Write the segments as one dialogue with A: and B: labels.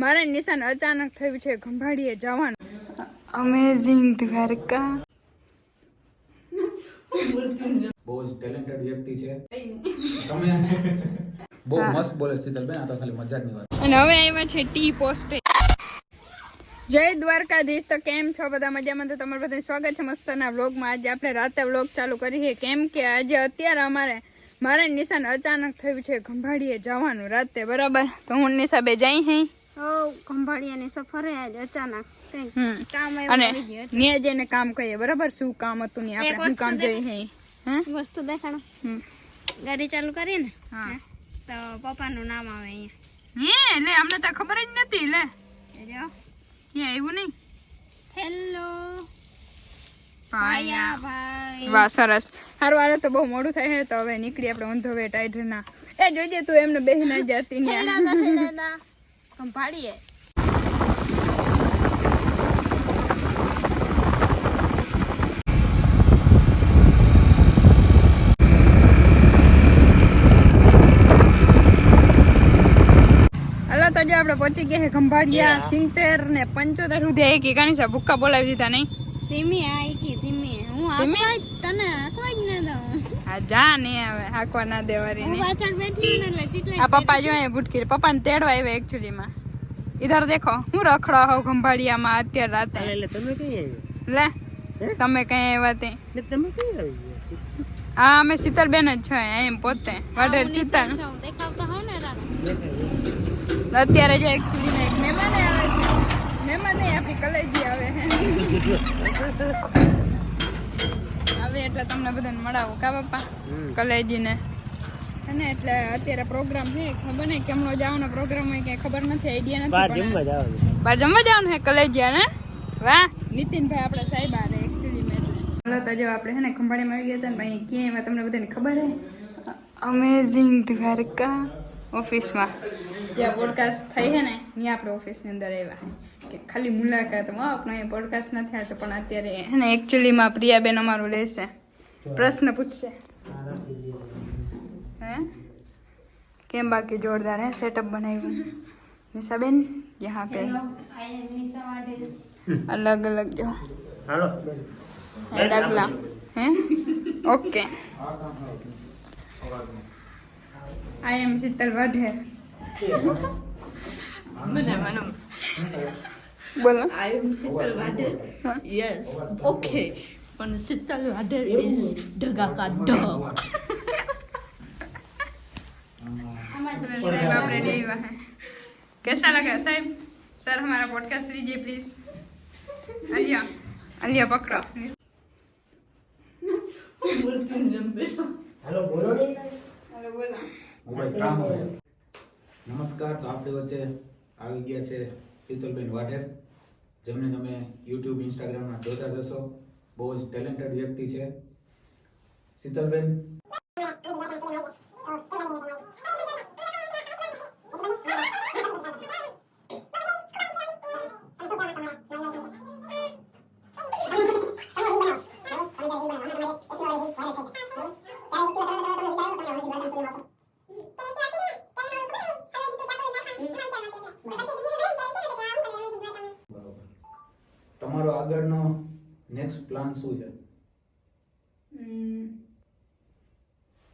A: મારે નિશાન અચાનક થયું છે ખંભાળીએ જવાનું. અમેઝિંગ દ્વારકા
B: બહુ જ ટેલેન્ટેડ વ્યક્તિ છે. તમે બહુ મસ્ત બોલે શીતલબેન આ તો ખાલી મજાકની વાત.
A: અને હવે આવ્યા છે ટી પોસ્ટે. જય દ્વારકાધીશ તો કેમ છો બધા મજામાં? તો તમારું બધાનું સ્વાગત છે મસ્તના વ્લોગમાં. આજે આપણે રાતે વ્લોગ ચાલુ કરીએ કેમ કે આજે અત્યારે અમારે મારે નિશાન અચાનક થયું છે ખંભાળીએ જવાનું રાતે બરાબર? તો હું નિશાબે જઈ હઈ
C: હો. ખંભાળિયાની સફરે આજ અચાનક કામ
A: અને
C: એવું આવી ગયું
A: ત્યાં જઈને કામ કરીએ બરાબર? શું કામ હતું ને આપણે શું કામ જઈ હે?
C: વસ્તુ દેખાડો. ગાડી ચાલુ કરી ને?
A: હા.
C: તો પપ્પાનું નામ આવે અહીંયા.
A: હે લે અમને તો ખબર જ નથી લે.
C: જો
A: ક્યાં આવ્યું નહીં?
C: હેલો?
A: વાહ સરસ. સારું હાલો તો બહુ મોડું થાય છે તો હવે નીકળી આપણે ઊંધો વે ટાઈડરના. એ જોજે તું એમને ના જતી ન્યા.
C: ખંભાળીએ
A: હાલો તો જો આપણે પહોંચી ગયા ખંભાળિયા સિંગતેર ને પંચોતેર સુધી. એક એકાની ભૂક્કા બોલાવી દીધા નહીં.
C: ધીમી આઈકી ધીમી હું.
A: ધીમી?
C: આપવા જ તને આપવા જ ન દઉં
A: હા જા ને હવે હાકવા ના દેવારી
C: હું
A: ને.
C: પાછળ બેઠી ને એટલે ચીટલા
A: આ પપ્પા જો અહીંયા પપ્પા પપ્પાને તેડવા આવ્યા એકચ્યુઅલી માં. ઇધર દેખો હું રખડો હોઉં ખંભાળિયામાં અત્યારે રાતે.
D: તમે કઈ
A: લે તમે કઈ આવ્યા તે?
D: તમે કઈ આવી
A: હા અમે શીતલબેન જ છો એમ પોતે. વડેર શીતલ.
C: ને
A: અત્યારે જો એકચ્યુઅલી માં એક મહેમાન આવે છે. મહેમાન નહીં આપણી કલેજી આવે આવે એટલે તમને બધાને મળાવું કા બાપા કલેજીને. અને એટલે અત્યારે પ્રોગ્રામ છે ખબર નહીં કેમનો જવાનો પ્રોગ્રામ હોય કે ખબર નથી આઈડિયા નથી
D: બહાર જમવા જવાનું.
A: બહાર જમવા જવાનું છે કલેજીયા ને? વાહ. નીતિનભાઈ આપણે સાહેબ આરે એકચ્યુઅલી મેં તો. જો આપણે છે ને ખંભાળીમાં આવી ગયા હતા ને ભાઈ ક્યાં એમાં તમને બધાને ખબર છે અમેઝિંગ દ્વારકા ઓફિસમાં. જ્યાં પોડકાસ્ટ થઈ છે ને ત્યાં આપણે ઓફિસની અંદર આવ્યા કે ખાલી મુલાકાતમાં આપણો એ પોડકાસ્ટ નથી આવતો પણ અત્યારે છે ને એકચ્યુઅલીમાં પ્રિયાબેન અમારું લેશે પ્રશ્ન પૂછશે હે કેમ બાકી જોરદાર હે સેટઅપ બનાવ્યું નિશાબેન યહાં पे अलग अलग जो
D: હાલો
A: है डगला है ओके आई एम शीतल वाढेर બોલો
E: I am Sheetal Vader yes okay પણ
A: શીતલ વાડેર ઇઝ ઢગા કા ઢ સાહેબ આપણે લઈ વાહ કેસા લગા સાહેબ
D: સર હમારા પોડકાસ્ટ
A: લીજે પ્લીઝ
B: અલિયા અલિયા પકડો નમસ્કાર તો આપણી વચ્ચે આવી ગયા છે શીતલબેન વાઢેર જેમને તમે યુટ્યુબ ઇન્સ્ટાગ્રામમાં જોતા જશો. બહુ જ ટેલેન્ટેડ વ્યક્તિ છે. શીતલબેન આગળનો નેક્સ્ટ પ્લાન શું છે?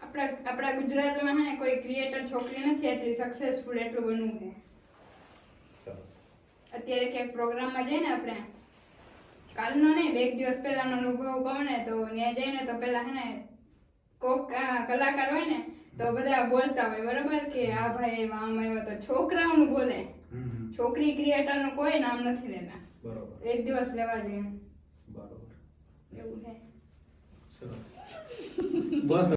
A: આપણા આપણા ગુજરાતમાં હે ને કોઈ ક્રિએટર છોકરી નથી એટલી સક્સેસફુલ એટલું બનવું છે. અત્યારે ક્યાંક પ્રોગ્રામમાં જઈને આપણે કાલનો નહીં બે દિવસ પહેલાનો અનુભવ કહું ને તો ત્યાં જઈને તો પેલા હે ને કોક કલાકાર હોય ને તો બધા બોલતા હોય બરાબર? કે આ ભાઈ આમ એવા તો છોકરાઓનું બોલે. છોકરી ક્રિએટરનું કોઈ નામ નથી લેતા.
B: બરોબર
A: એક દિવસ લેવા જોઈએ
B: બરોબર
A: એવું છે
B: સરસ બસ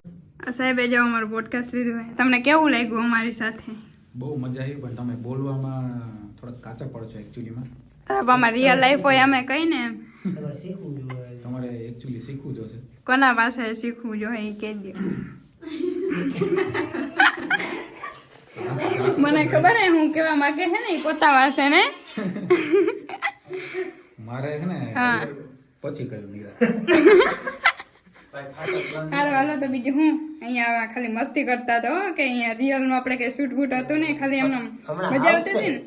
A: સાહેબે જો અમારું પોડકાસ્ટ લીધું હોય તમને કેવું લાગ્યું અમારી સાથે?
B: બહુ મજા આવી પણ તમે બોલવામાં થોડાક કાચા પડો છો એકચ્યુઅલીમાં
A: અમારી રિયલ લાઈફ હોય અમે કઈ ને. એમ.
D: તમારે શીખવું જોઈએ
B: તમારે એકચ્યુઅલી શીખવું જોશે
A: કોના પાસે શીખવું જોઈએ એ કહેજો મને ખબર હે હું કેવા માંગે છે ને ઈ પોતા વાસે ને.
B: મારે છે ને
A: હા.
B: પછી કહ્યું નીરા
A: સારું હાલો તો બીજું હું? અહીંયા આવા ખાલી મસ્તી કરતા તો કે અહીંયા રિયલમાં આપણે કઈ શૂટ હતું ને ખાલી એમને મજા આવતી હતી ને?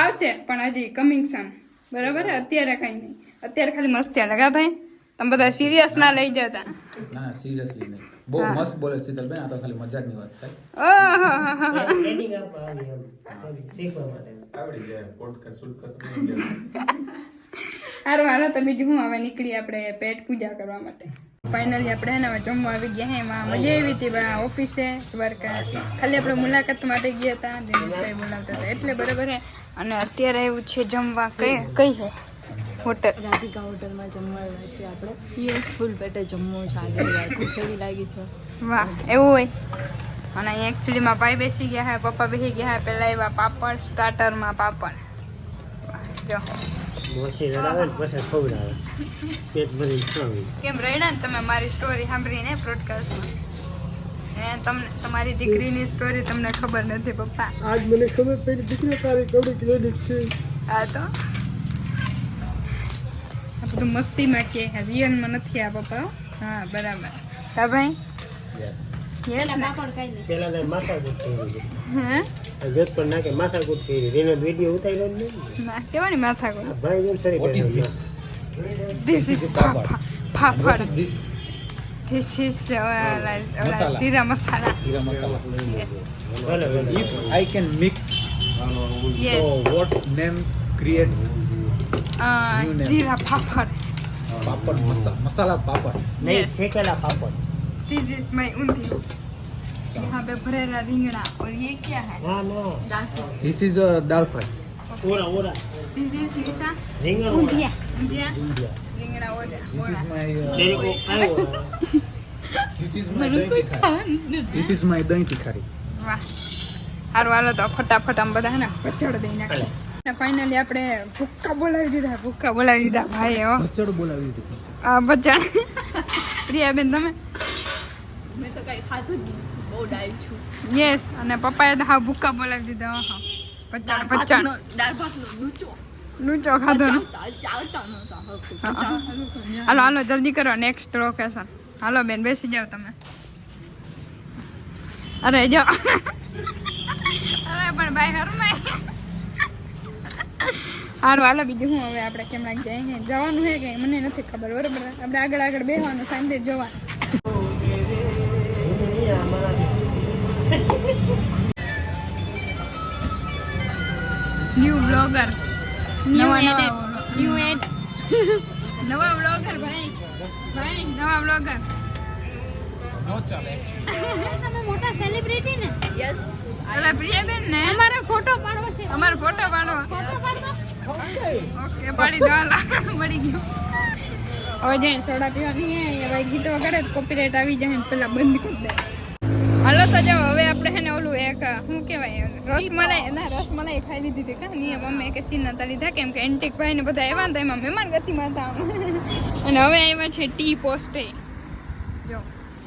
D: આવશે
A: પણ હજી કમિંગ સન બરાબર? અત્યારે કઈ નહીં. અત્યારે ખાલી મસ્તી લગા ભાઈ? તમે બધા સિરિયસ ના લઈ જતા
B: ના ના સિરિયસલી નહીં. બહુ મસ્ત બોલે શીતલબેન આ તો ખાલી મજાકની વાત થાય.
A: ઓહો
D: ટ્રેનિંગ આપવા આવી એમ. શીખવા માટે.
A: સારું હાલો તો બીજું હું હવે નીકળી આપણે પેટ પૂજા કરવા માટે. ફાઇનલી આપણે હે ને હવે જમવા આવી ગયા હે એમાં મજા આવી હતી ઓફિસે વર્ક ખાલી આપણે મુલાકાત માટે ગયા હતા દિનેશભાઈ બોલાવતા હતા. એટલે બરાબર હે. અને અત્યારે એવું છે જમવા કઈ કઈ હે? હોટલ
E: રાધિકા હોટલમાં જમવાનું છે આપણે. યસ ફૂલ પેટે જમવું છે આજે એવી લાગી છે.
A: વાહ એવું હોય. અને અહીં એકચ્યુઅલીમાં ભાઈ બેસી ગયા હે પપ્પા બેસી ગયા હે પહેલાં એવા પાપડ સ્ટાર્ટરમાં પાપડ. જો.
D: મોથી રડાવે ને પછી ખવડાવે. પેટ ભરી
A: કેમ રડ્યા ને તમે મારી સ્ટોરી સાંભળીને બ્રોડકાસ્ટમાં એ તમને તમારી દીકરીની સ્ટોરી તમને ખબર નથી પપ્પા.
D: આજ મને ખબર પડી દીકરી તારી કવડી ક્રેડિટ છે.
A: આ તો? આ બધું મસ્તીમાં કે રિયલમાં નથી આ પપ્પા હા. બરાબર. હા ભાઈ?
B: યસ
D: પેલા ને માથાકૂટ કરી
A: હે?
D: જોત પર નાખે માથાકૂટ કરી એનો વીડિયો ઉતાર્યો
A: ના કેવાની માથા ગો
D: ભાઈ જેમ સરી
A: what is
B: this
A: this
B: is papad. Papad.
A: This this
B: is.
A: Jeera masala
B: jeera masala
D: ભલે ભલે
B: if i can mix yes what name create
A: jeera papad
B: papad મસા મસાલા પાપડ
D: નહીં શેકેલા પાપડ.
A: दिस इज माय ऊंधियो यहाँ पे भरेला रिंगड़ा और ये क्या है
D: ના ના
B: this is a dal fry
D: aura aura
A: this is निशा
D: રીંગણ ઓરા
A: ऊंधिया
D: ઊંધિયા.
A: रिंगड़ा ओला
B: this is
A: Ola
B: my
D: Tere
B: uh,
D: કો આયો ઓરા.
B: this is my દહીં તિખારી this is my દહીં તિખારી
A: વાહ હારું હાલો તો ફટાફટ આમ બધા હે ને પચડ દઈ નાખે ને ફાઇનલી આપણે ભૂક્કા બોલાવી દીધા ભૂક્કા બોલાવી દીધા ભાઈ હો
B: ભચડ બોલાવી દીધું
A: આ બચડ પ્રિયાબેન તમે
E: મેં તો કઈ ખાધું જ નથી. બહુ ડાય છું.
A: યસ અને પપ્પાએ તો હા ભૂક્કા બોલાવી દીધા. હા પચાણ પચાણ.
E: દાળ ભાતનો લૂચો.
A: લૂચો ખાધો
E: નહોતા. ચાવવાનું
A: હાલો હાલો જલ્દી કરો. નેક્સ્ટ લોકેશન હાલો બેન બેસી જાઓ તમે. અરે જો. અરે પણ ભાઈ હરમાય સારું હાલો બીજું હું હવે આપણે કેમ લાગી જાય જવાનું છે કે મને નથી ખબર બરોબર? આપણે આગળ આગળ બેસવાનું સાંજે જોવાનું. ન્યૂ બ્લોગર ન્યુ નવા ન્યુ એડ નવા બ્લોગર ભાઈ. ભાઈ નવા બ્લોગર
B: નો ચાલે.
C: તમે મોટા સેલિબ્રિટી ને?
E: યસ
A: અરે પ્રિયાબેન ને?
C: અમારે ફોટો પાડવો છે.
A: અમારો ફોટો પાડો
C: ફોટો પાડવો?
A: ઓકે પાડી દો હાલો. મળી ગયો. હવે જે સોડા પીવાની હે એ ભાઈ ગીતો વગાડે તો કોપીરાઇટ આવી જાય ને પેલા બંધ કરી દે. હાલો તો જાઓ હવે આપણે હે ને ઓલું એક શું કહેવાય રસમલાઈ ના રસમલાઈ ખાઈ લીધી હતી કા? નહીં અમે કે સીન નતા લીધા કેમ કે એન્ટિક ભાઈ ને બધા આવ્યા તો એમાં મહેમાન ગતિમાં હતા અને હવે આવ્યા છે ટી પોસ્ટે. જો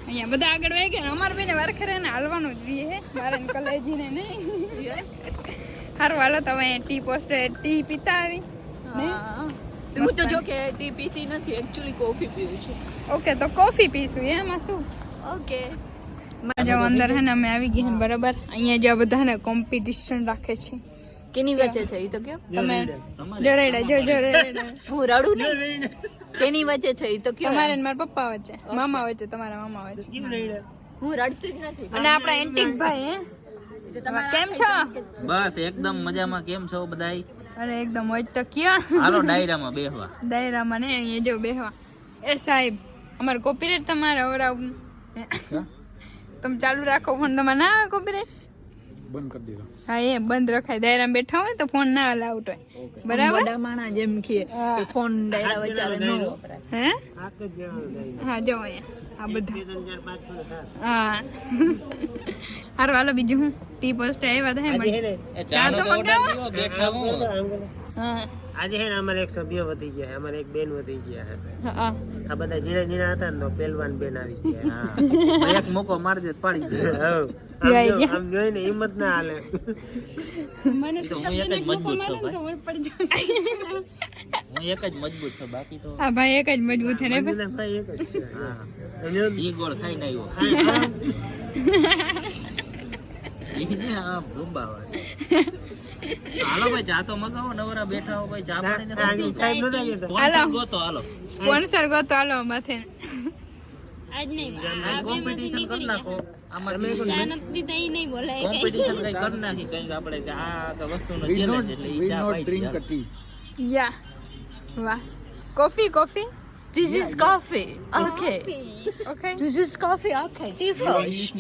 A: અહીંયા બધા આગળ વહી ગયા. અમારે બેને વારખરે ને હાલવાનું જ રહીએ મારે કલેજીને નહીં. સારું હાલો તો હવે ટી પોસ્ટે ટી પીતા આવી.
E: હું. તો જો કે ટી પીતી નથી એકચ્યુઅલી કોફી પીવું છું.
A: ઓકે તો કોફી પીશું એમાં શું?
E: ઓકે
A: જો અંદર હે ને અમે આવી ગયા ને બરાબર? અહીંયા જો બધા ને કોમ્પિટિશન રાખે છે.
E: કેની વચ્ચે છે એ તો કયો?
A: તમે જો જો જો
E: હું રડું નહીં. કેની વચ્ચે છે એ તો કયો?
A: તમારે ને મારા પપ્પા વચ્ચે. મામા વચ્ચે તમારા મામા વચ્ચે?
E: હું રડતી જ નથી.
A: અને આપણા એન્ટિક ભાઈ હે? કેમ છો?
F: બસ એકદમ મજામાં. કેમ છો બધાય?
A: અરે એકદમ હોય તો કયો.
F: હાલો ડાયરામાં બેહવા.
A: ડાયરામાં ને અહીંયા જો બેહવા. એ સાહેબ અમાર કોપીરેટ તમારે અવરાવું? તમે ચાલુ રાખો ફોન તમારે ના આવે કોપીરાઇટ
B: બંધ કરી દીધો.
A: હા એ બંધ રખાય. દાયરામાં બેઠા હોય તો ફોન ના અલાઉટ હોય. બરાબર?
E: બધા માણા જેમ કે ફોન ડાયરા વચ્ચે ન વપરાય.
A: હે. હા જો અહીંયા. આ બધા.
D: ચાર.
A: હા. હારું હાલો બીજું હું ટી પોસ્ટ આવ્યા હતા હે
D: આજે હે
A: પણ
D: ને
A: ચા તો મંગાવો.
F: બેઠા હું
A: હા.
D: આજે હે ને અમારે એક સભ્ય વધી ગયા અમારે એક બેન વધી ગયા છે. આ બધા જીણા જીણા હતા ને તો પહેલવાન બેન આવી ગયા.
F: એક મોકો મારી દે તો પાડી.
D: આમ
A: જોઈ
D: ને હિંમત ના હાલે.
A: મને
F: તો હું એક જ મજબૂત છું ભાઈ. હું એક જ મજબૂત છું બાકી તો
A: હા ભાઈ એક જ મજબૂત છે ને ભાઈ?
D: એક જ છે.
F: હા. ઈ ગોળ ખાઈને આવ્યો.
D: આ- આ
F: ઈ ને આમ ઝુંબાવા હાલો ભાઈ ચા તો મગાવો નવરા બેઠા હો ભાઈ ચા પાણી
D: સાહેબ નતા કહેતા.
F: સ્પોન્સર ગોતો હાલો.
A: સ્પોન્સર ગોતો હાલો માથે
C: આજ નહીં
F: કોમ્પિટિશન કરી નાખો. આમાં
C: નહીં બોલાય
F: કોમ્પિટિશન કઈ કરી નાખી કઈ આપણે આ વસ્તુનો ચેલેન્જ એટલે ઈ ચા પાઈ દીધા.
A: યા વાહ. Coffee coffee?
E: This is coffee. Okay.
A: Okay.
E: This is coffee. Okay. Tea first.
C: English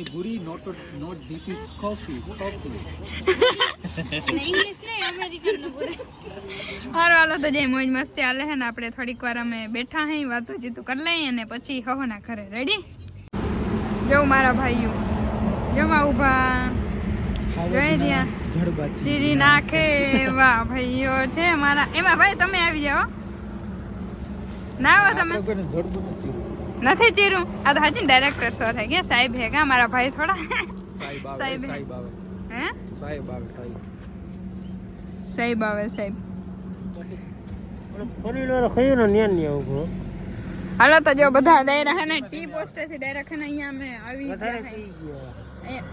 C: નહીં અમેરિકનનું બોલે
A: સારું હાલો તો જે મોજ મસ્તી. હાલે હે ને આપણે થોડીક વાર અમે બેઠા હે વાતો જીતું કરી લઈએ અને પછી હવના ઘરે. રેડી જો મારા ભાઈઓ. જમા ઊભા જોઈ રહ્યા ચીરી નાખે. વાહ ભાઈઓ છે મારા. એમાં ભાઈ તમે આવી જાઓ. ના આવો તમે? નથી. ચીરું આ તો હાજી ડાયરેક્ટર સર હે. ગયા સાહેબ હે? કા મારા ભાઈ થોડા? સાહેબ હે. હે? સાહેબ આવે સાહેબ.
D: ફોર વ્હીલ વાળો ખયો ને ન્યા ને ન્યા ઊભો?
A: હાલો તો જો બધા દાયરા હે ને ટી પોસ્ટરથી ડાયરેક્ટ હે ને અહીંયા અમે આવી ગયા હે. અહીંયા.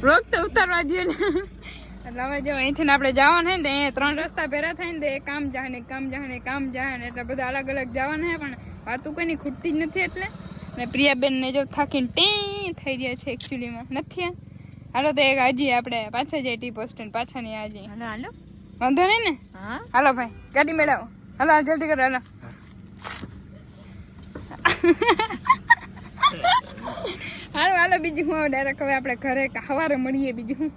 A: બ્લોક તો ઉતારવા જોઈએ ને. એટલે હવે જો અહીંથી આપણે જવાનું હે ને અહીંયા ત્રણ રસ્તા ભેરા થાય ને તો એ કામ જાય ને કામ જાય ને કામ જાય ને એટલે બધા અલગ અલગ જવાના હે પણ વાતું કોઈની ખૂટતી જ નથી એટલે. ને પ્રિયાબેન ને જો થાકીને ટી થઈ રહ્યા છે એકચ્યુઅલીમાં નથી? હાલો તો એક હજી આપણે પાછા જઈએ ટી પોસ્ટ પાછા ની આજે.
E: હાલો હાલો.
A: વાંધો નહીં ને?
E: હા.
A: હાલો ભાઈ ગાડી મેળવો. હાલો જલ્દી કરો હાલો. હાલો હાલો બીજું હું ડાયરેક્ટ હવે આપણે ઘરે સવારે મળીએ બીજું હું.